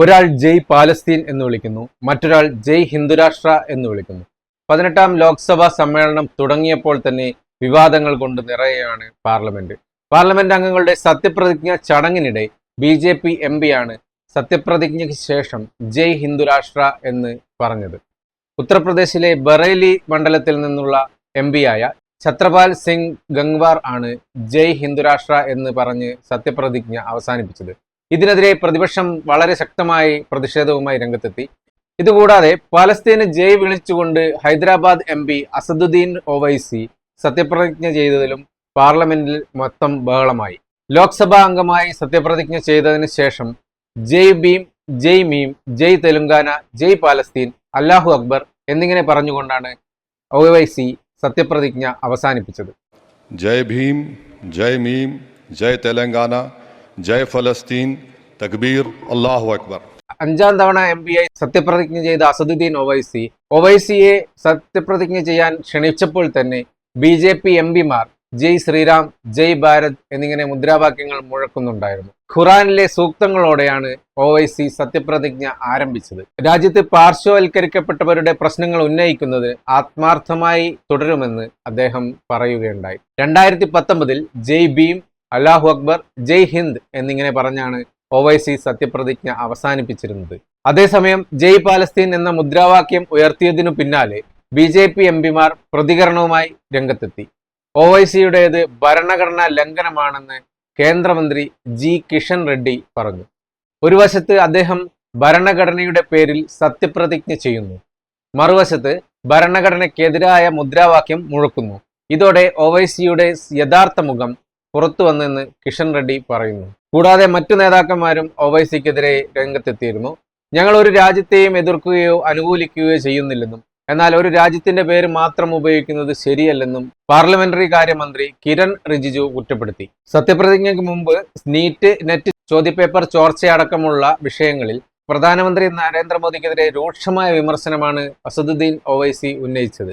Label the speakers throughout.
Speaker 1: ഒരാൾ ജയ് പാലസ്തീൻ എന്ന് വിളിക്കുന്നു മറ്റൊരാൾ ജയ് ഹിന്ദുരാഷ്ട്ര എന്ന് വിളിക്കുന്നു. പതിനെട്ടാം ലോക്സഭാ സമ്മേളനം തുടങ്ങിയപ്പോൾ തന്നെ വിവാദങ്ങൾ കൊണ്ട് നിറയുകയാണ് പാർലമെന്റ്. പാർലമെന്റ് അംഗങ്ങളുടെ സത്യപ്രതിജ്ഞ ചടങ്ങിനിടെ ബി ജെ പി എം പിയാണ് സത്യപ്രതിജ്ഞയ്ക്ക് ശേഷം ജയ് ഹിന്ദുരാഷ്ട്ര എന്ന് പറഞ്ഞത്. ഉത്തർപ്രദേശിലെ ബറേലി മണ്ഡലത്തിൽ നിന്നുള്ള എം പിയായ ഛത്രപാൽ സിംഗ് ഗംഗ്വാർ ആണ് ജയ് ഹിന്ദുരാഷ്ട്ര എന്ന് പറഞ്ഞ് സത്യപ്രതിജ്ഞ അവസാനിപ്പിച്ചത്. ഇതിനെതിരെ പ്രതിപക്ഷം വളരെ ശക്തമായി പ്രതിഷേധവുമായി രംഗത്തെത്തി. ഇതുകൂടാതെ പാലസ്തീന് ജയ് വിളിച്ചുകൊണ്ട് ഹൈദരാബാദ് എം പി അസദുദ്ദീൻ ഒവൈസി സത്യപ്രതിജ്ഞ ചെയ്തതിലും പാർലമെന്റിൽ മൊത്തം ബഹളമായി. ലോക്സഭാ അംഗമായി സത്യപ്രതിജ്ഞ ചെയ്തതിന് ശേഷം ജയ് ഭീം ജയ് മീം ജയ് തെലുങ്കാന ജയ് പാലസ്തീൻ അല്ലാഹു അക്ബർ എന്നിങ്ങനെ പറഞ്ഞുകൊണ്ടാണ് ഒവൈസി സത്യപ്രതിജ്ഞ അവസാനിപ്പിച്ചത്.
Speaker 2: ജയ് ഭീം ജയ് മീം ജയ് തെലങ്കാന ജയ് ഫലസ്തീൻ തക്ബീർ അള്ളാഹു അക്ബർ.
Speaker 1: അഞ്ചാം തവണ എം പി ഐ സത്യപ്രതിജ്ഞ ചെയ്ത അസദുദ്ദീൻ ഒവൈസി ഒവൈസിയെ സത്യപ്രതിജ്ഞ ചെയ്യാൻ ക്ഷണിച്ചപ്പോൾ തന്നെ ബി ജെ പി എം പിമാർ ജയ് ശ്രീറാം ജയ് ഭാരത് എന്നിങ്ങനെ മുദ്രാവാക്യങ്ങൾ മുഴക്കുന്നുണ്ടായിരുന്നു. ഖുറാനിലെ സൂക്തങ്ങളോടെയാണ് ഒവൈസി സത്യപ്രതിജ്ഞ ആരംഭിച്ചത്. രാജ്യത്ത് പാർശ്വവൽക്കരിക്കപ്പെട്ടവരുടെ പ്രശ്നങ്ങൾ ഉന്നയിക്കുന്നത് ആത്മാർത്ഥമായി തുടരുമെന്ന് അദ്ദേഹം പറയുകയുണ്ടായി. രണ്ടായിരത്തി പത്തൊമ്പതിൽ ജയ് ഭീം അല്ലാഹു അക്ബർ ജയ് ഹിന്ദ് എന്നിങ്ങനെ പറഞ്ഞാണ് ഒവൈസി സത്യപ്രതിജ്ഞ അവസാനിപ്പിച്ചിരുന്നത്. അതേസമയം ജയ് പാലസ്തീൻ എന്ന മുദ്രാവാക്യം ഉയർത്തിയതിനു പിന്നാലെ ബി ജെ പി എം പിമാർ പ്രതികരണവുമായി രംഗത്തെത്തി. ഒവൈസിയുടേത് ഭരണഘടനാ ലംഘനമാണെന്ന് കേന്ദ്രമന്ത്രി ജി കിഷൻ റെഡ്ഡി പറഞ്ഞു. ഒരു വശത്ത് അദ്ദേഹം ഭരണഘടനയുടെ പേരിൽ സത്യപ്രതിജ്ഞ ചെയ്യുന്നു. മറുവശത്ത് ഭരണഘടനയ്ക്കെതിരായ മുദ്രാവാക്യം മുഴക്കുന്നു. ഇതോടെ ഒവൈസിയുടെ യഥാർത്ഥ മുഖം പുറത്തു വന്നെന്ന് കിഷൻ റെഡ്ഡി പറയുന്നു. കൂടാതെ മറ്റു നേതാക്കന്മാരും ഒവൈസിക്കെതിരെ രംഗത്തെത്തിയിരുന്നു. ഞങ്ങൾ ഒരു രാജ്യത്തെയും എതിർക്കുകയോ അനുകൂലിക്കുകയോ ചെയ്യുന്നില്ലെന്നും എന്നാൽ ഒരു രാജ്യത്തിന്റെ പേര് മാത്രം ഉപയോഗിക്കുന്നത് ശരിയല്ലെന്നും പാർലമെന്ററി കാര്യമന്ത്രി കിരൺ റിജിജു കുറ്റപ്പെടുത്തി. സത്യപ്രതിജ്ഞയ്ക്ക് മുമ്പ് നീറ്റ് നെറ്റ് ചോദ്യപേപ്പർ ചോർച്ചയടക്കമുള്ള വിഷയങ്ങളിൽ പ്രധാനമന്ത്രി നരേന്ദ്രമോദിക്കെതിരെ രൂക്ഷമായ വിമർശനമാണ് അസദുദ്ദീൻ ഒവൈസി ഉന്നയിച്ചത്.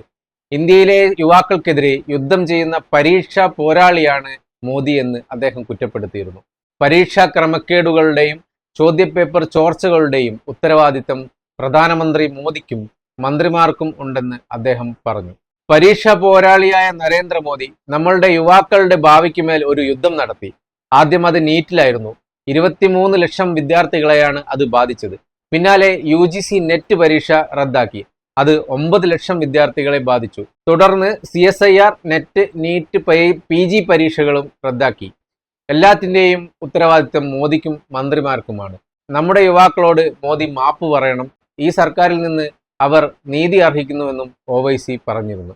Speaker 1: ഇന്ത്യയിലെ യുവാക്കൾക്കെതിരെ യുദ്ധം ചെയ്യുന്ന പരീക്ഷാ പോരാളിയാണ് മോദി എന്ന് അദ്ദേഹം കുറ്റപ്പെടുത്തിയിരുന്നു. പരീക്ഷാ ക്രമക്കേടുകളുടെയും ചോദ്യപേപ്പർ ചോർച്ചകളുടെയും ഉത്തരവാദിത്തം പ്രധാനമന്ത്രി മോദിക്കും മന്ത്രിമാർക്കും ഉണ്ടെന്ന് അദ്ദേഹം പറഞ്ഞു. പരീക്ഷ പോരാളിയായ നരേന്ദ്രമോദി നമ്മളുടെ യുവാക്കളുടെ ഭാവിക്ക് മേൽ ഒരു യുദ്ധം നടത്തി. ആദ്യം അത് നീറ്റിലായിരുന്നു. ഇരുപത്തിമൂന്ന് ലക്ഷം വിദ്യാർത്ഥികളെയാണ് അത് ബാധിച്ചത്. പിന്നാലെ യു നെറ്റ് പരീക്ഷ റദ്ദാക്കി. അത് ഒമ്പത് ലക്ഷം വിദ്യാർത്ഥികളെ ബാധിച്ചു. തുടർന്ന് C S I R NET NEET P G പരീക്ഷകളും റദ്ദാക്കി. എല്ലാത്തിന്റെയും ഉത്തരവാദിത്തം മോദിക്കും മന്ത്രിമാർക്കുമാണ്. നമ്മുടെ യുവാക്കളോട് മോദി മാപ്പ് പറയണം. ഈ സർക്കാരിൽ നിന്ന് അവർ നീതി അർഹിക്കുന്നുവെന്നും ഒവൈസി പറഞ്ഞിരുന്നു.